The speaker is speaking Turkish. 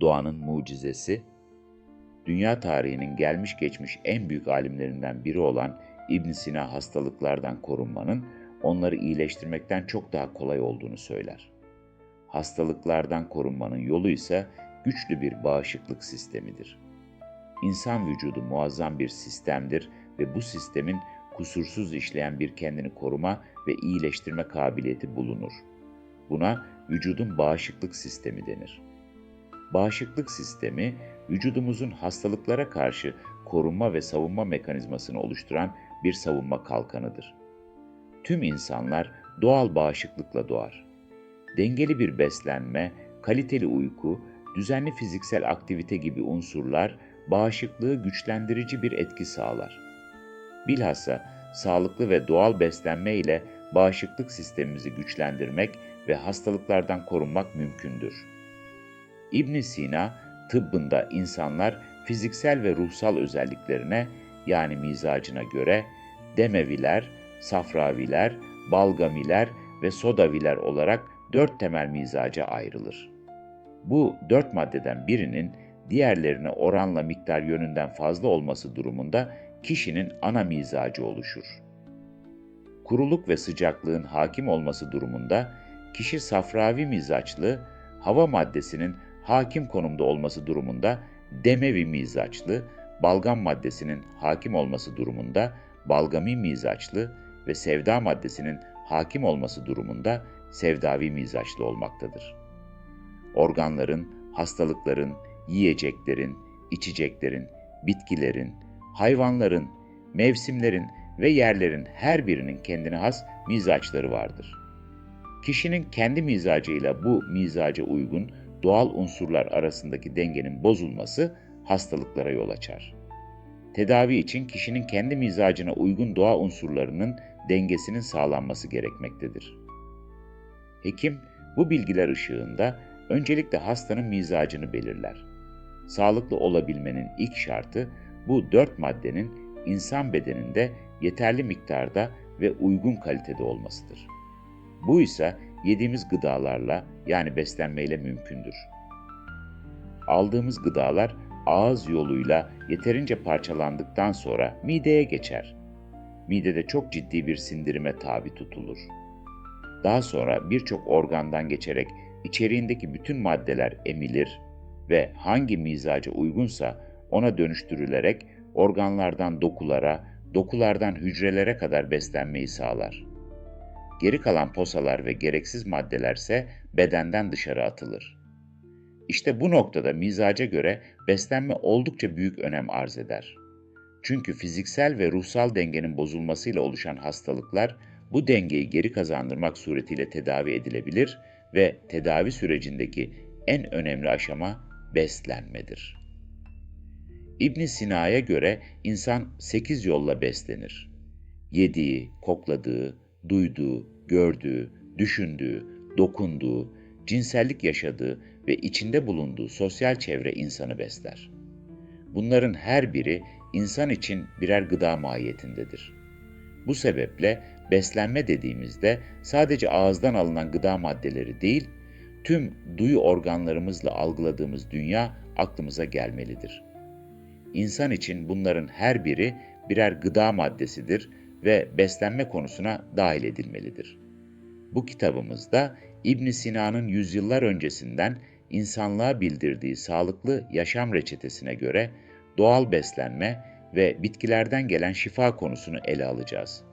Doğanın mucizesi, dünya tarihinin gelmiş geçmiş en büyük alimlerinden biri olan İbn Sina hastalıklardan korunmanın onları iyileştirmekten çok daha kolay olduğunu söyler. Hastalıklardan korunmanın yolu ise güçlü bir bağışıklık sistemidir. İnsan vücudu muazzam bir sistemdir ve bu sistemin kusursuz işleyen bir kendini koruma ve iyileştirme kabiliyeti bulunur. Buna vücudun bağışıklık sistemi denir. Bağışıklık sistemi, vücudumuzun hastalıklara karşı korunma ve savunma mekanizmasını oluşturan bir savunma kalkanıdır. Tüm insanlar doğal bağışıklıkla doğar. Dengeli bir beslenme, kaliteli uyku, düzenli fiziksel aktivite gibi unsurlar bağışıklığı güçlendirici bir etki sağlar. Bilhassa sağlıklı ve doğal beslenme ile bağışıklık sistemimizi güçlendirmek ve hastalıklardan korunmak mümkündür. İbn Sina, tıbbında insanlar fiziksel ve ruhsal özelliklerine yani mizacına göre Demeviler, Safraviler, Balgamiler ve Sodaviler olarak dört temel mizaca ayrılır. Bu dört maddeden birinin diğerlerine oranla miktar yönünden fazla olması durumunda kişinin ana mizacı oluşur. Kuruluk ve sıcaklığın hakim olması durumunda kişi safravi mizaçlı, hava maddesinin hakim konumda olması durumunda demevi mizaçlı, balgam maddesinin hakim olması durumunda balgami mizaçlı ve sevda maddesinin hakim olması durumunda sevdavi mizaçlı olmaktadır. Organların, hastalıkların, yiyeceklerin, içeceklerin, bitkilerin, hayvanların, mevsimlerin ve yerlerin her birinin kendine has mizaçları vardır. Kişinin kendi mizacıyla bu mizaca uygun doğal unsurlar arasındaki dengenin bozulması hastalıklara yol açar. Tedavi için kişinin kendi mizacına uygun doğa unsurlarının dengesinin sağlanması gerekmektedir. Hekim bu bilgiler ışığında öncelikle hastanın mizacını belirler. Sağlıklı olabilmenin ilk şartı bu dört maddenin insan bedeninde yeterli miktarda ve uygun kalitede olmasıdır. Bu ise yediğimiz gıdalarla yani beslenmeyle mümkündür. Aldığımız gıdalar ağız yoluyla yeterince parçalandıktan sonra mideye geçer. Midede çok ciddi bir sindirime tabi tutulur. Daha sonra birçok organdan geçerek içeriğindeki bütün maddeler emilir ve hangi mizaca uygunsa ona dönüştürülerek organlardan dokulara, dokulardan hücrelere kadar beslenmeyi sağlar. Geri kalan posalar ve gereksiz maddelerse bedenden dışarı atılır. İşte bu noktada mizaca göre beslenme oldukça büyük önem arz eder. Çünkü fiziksel ve ruhsal dengenin bozulmasıyla oluşan hastalıklar bu dengeyi geri kazandırmak suretiyle tedavi edilebilir ve tedavi sürecindeki en önemli aşama beslenmedir. İbn Sina'ya göre insan sekiz yolla beslenir. Yediği, kokladığı, duyduğu, gördüğü, düşündüğü, dokunduğu, cinsellik yaşadığı ve içinde bulunduğu sosyal çevre insanı besler. Bunların her biri insan için birer gıda mahiyetindedir. Bu sebeple beslenme dediğimizde sadece ağızdan alınan gıda maddeleri değil, tüm duyu organlarımızla algıladığımız dünya aklımıza gelmelidir. İnsan için bunların her biri birer gıda maddesidir ve beslenme konusuna dahil edilmelidir. Bu kitabımızda İbn Sina'nın yüzyıllar öncesinden insanlığa bildirdiği sağlıklı yaşam reçetesine göre doğal beslenme ve bitkilerden gelen şifa konusunu ele alacağız.